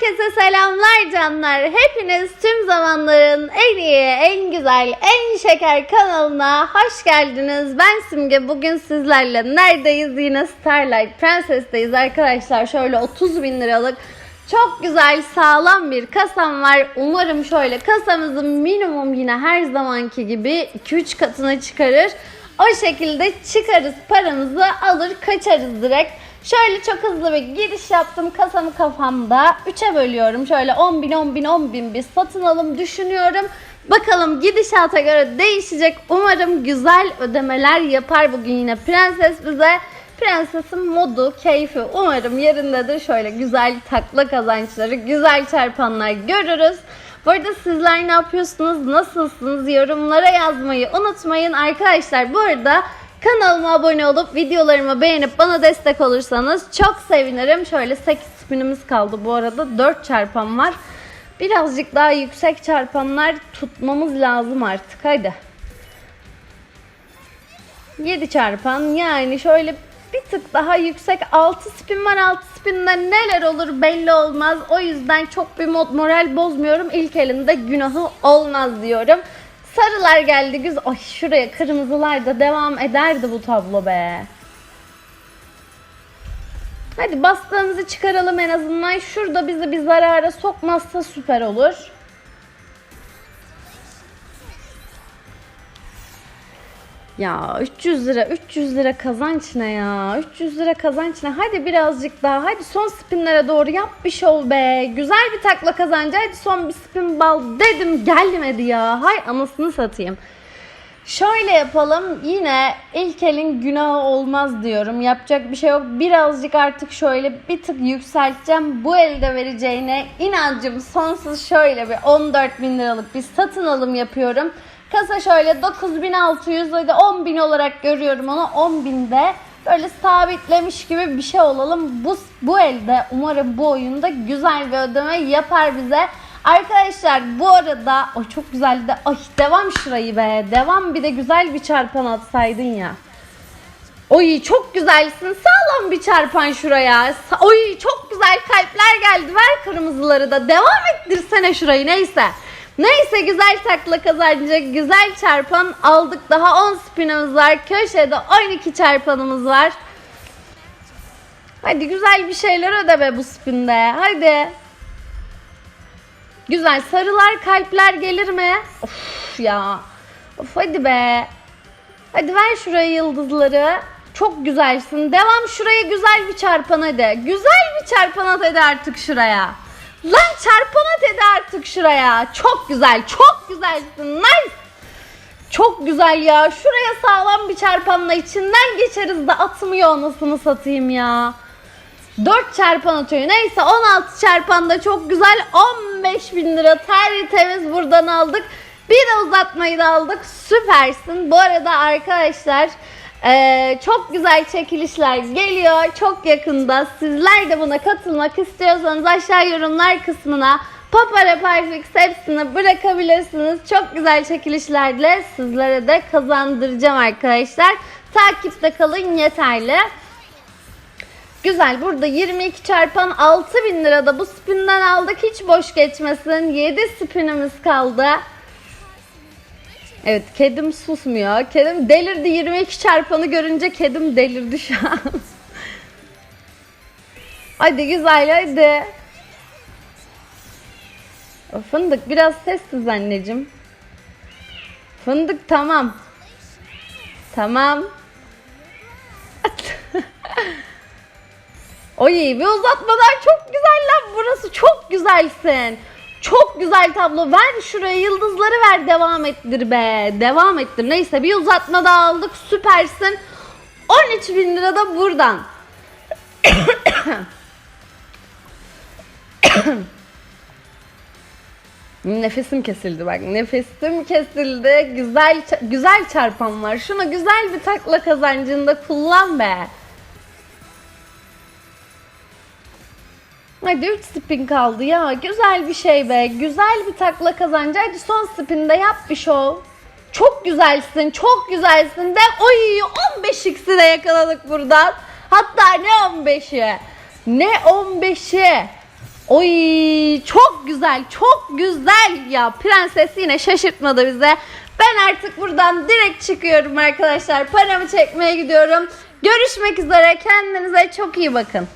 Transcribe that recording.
Herkese selamlar canlar. Hepiniz tüm zamanların en iyi, en güzel, en şeker kanalına hoş geldiniz. Ben Simge. Bugün sizlerle neredeyiz? Yine Starlight Princess'teyiz arkadaşlar. Şöyle 30 bin liralık çok güzel sağlam bir kasam var. Umarım şöyle kasamızın minimum yine her zamanki gibi 2-3 katına çıkarır. O şekilde çıkarız paramızı alır kaçarız direkt. Şöyle çok hızlı bir giriş yaptım kasamı kafamda. 3'e bölüyorum. Şöyle 10 bin 10 bin 10 bin bir satın alım düşünüyorum. Bakalım gidişata göre değişecek. Umarım güzel ödemeler yapar bugün yine prenses bize. Prensesin modu, keyfi umarım yerindedir. Şöyle güzel takla kazançları, güzel çarpanlar görürüz. Bu arada sizler ne yapıyorsunuz, nasılsınız yorumlara yazmayı unutmayın. Arkadaşlar bu arada kanalıma abone olup videolarımı beğenip bana destek olursanız çok sevinirim. Şöyle 8 spinimiz kaldı bu arada. 4 çarpan var. Birazcık daha yüksek çarpanlar tutmamız lazım artık. Hadi. 7 çarpan. Yani şöyle bir tık daha yüksek 6 spin var. 6 spinde neler olur belli olmaz. O yüzden çok bir mod moral bozmuyorum. İlk elinde günahı olmaz diyorum sarılar geldi güzel ay şuraya kırmızılar da devam ederdi bu tablo be. Hadi bastığımızı çıkaralım en azından. Şurada bizi bir zarara sokmazsa süper olur Ya 300 lira 300 lira kazanç ne ya 300 lira kazanç ne hadi birazcık daha. Hadi son spinlere doğru yap bir şov be. Güzel bir takla kazancı hadi son bir spin bal dedim gelmedi ya. Hay anasını satayım. Şöyle yapalım. Yine ilk elin günahı olmaz diyorum. Yapacak bir şey yok. Birazcık artık şöyle bir tık yükselteceğim. Bu elde vereceğine inancım sonsuz. Şöyle bir 14 bin liralık bir satın alım yapıyorum Kasa şöyle 9600 ya da 10.000 olarak görüyorum onu 10.000'de böyle sabitlemiş gibi bir şey olalım. Bu, bu elde umarım bu oyunda güzel bir ödeme yapar bize. Arkadaşlar bu arada o çok güzeldi. Ay devam şurayı be. Devam bir de güzel bir çarpan atsaydın ya. Oy çok güzelsin. Sağlam bir çarpan şuraya. Oy çok güzel kalpler geldi. Ver kırmızıları da. Devam ettirsene şurayı neyse. Neyse güzel takla kazanacak güzel çarpan aldık. Daha 10 spinimiz var. Köşede 12 çarpanımız var. Hadi güzel bir şeyler öde be bu spinde. Hadi. Güzel sarılar kalpler gelir mi? Of ya. Of hadi be. Hadi ver şuraya yıldızları. Çok güzelsin. Devam şuraya güzel bir çarpan hadi. Güzel bir çarpan at hadi artık şuraya. Lan çarpan at hadi artık şuraya. Çok güzel. Çok güzelsin. Nice. Çok güzel ya. Şuraya sağlam bir çarpanla içinden geçeriz de atmıyor anasını satayım ya. 4 çarpan atıyor. Neyse 16 çarpan da çok güzel. 15 bin lira tertemiz buradan aldık. Bir de uzatmayı da aldık. Süpersin. Bu arada arkadaşlar ee, çok güzel çekilişler geliyor. Çok yakında. Sizler de buna katılmak istiyorsanız aşağı yorumlar kısmına Papara Parfix hepsini bırakabilirsiniz. Çok güzel çekilişlerle sizlere de kazandıracağım arkadaşlar. Takipte kalın yeterli. Güzel burada 22 çarpan 6000 lirada bu spinden aldık hiç boş geçmesin 7 spinimiz kaldı Evet kedim susmuyor. Kedim delirdi 22 çarpanı görünce kedim delirdi şu an. Hadi güzel hadi. O Fındık biraz sessiz anneciğim. Fındık tamam. Tamam. Oy bir uzatmadan çok güzel lan burası çok güzelsin. Çok güzel tablo. Ver şuraya yıldızları ver devam ettir be. Devam ettir. Neyse bir uzatma daha aldık. Süpersin. 13 bin lira da buradan. Nefesim kesildi bak. Nefesim kesildi. Güzel güzel çarpan var. Şuna güzel bir takla kazancında kullan be. Hadi 3 spin kaldı ya. Güzel bir şey be. Güzel bir takla kazancı. Hadi son spinde yap bir şov. Çok güzelsin. Çok güzelsin. De oy 15x'i de yakaladık buradan. Hatta ne 15'i? Ne 15'i? Oy çok güzel çok güzel ya prenses yine şaşırtmadı bize. Ben artık buradan direkt çıkıyorum arkadaşlar. Paramı çekmeye gidiyorum. Görüşmek üzere kendinize çok iyi bakın.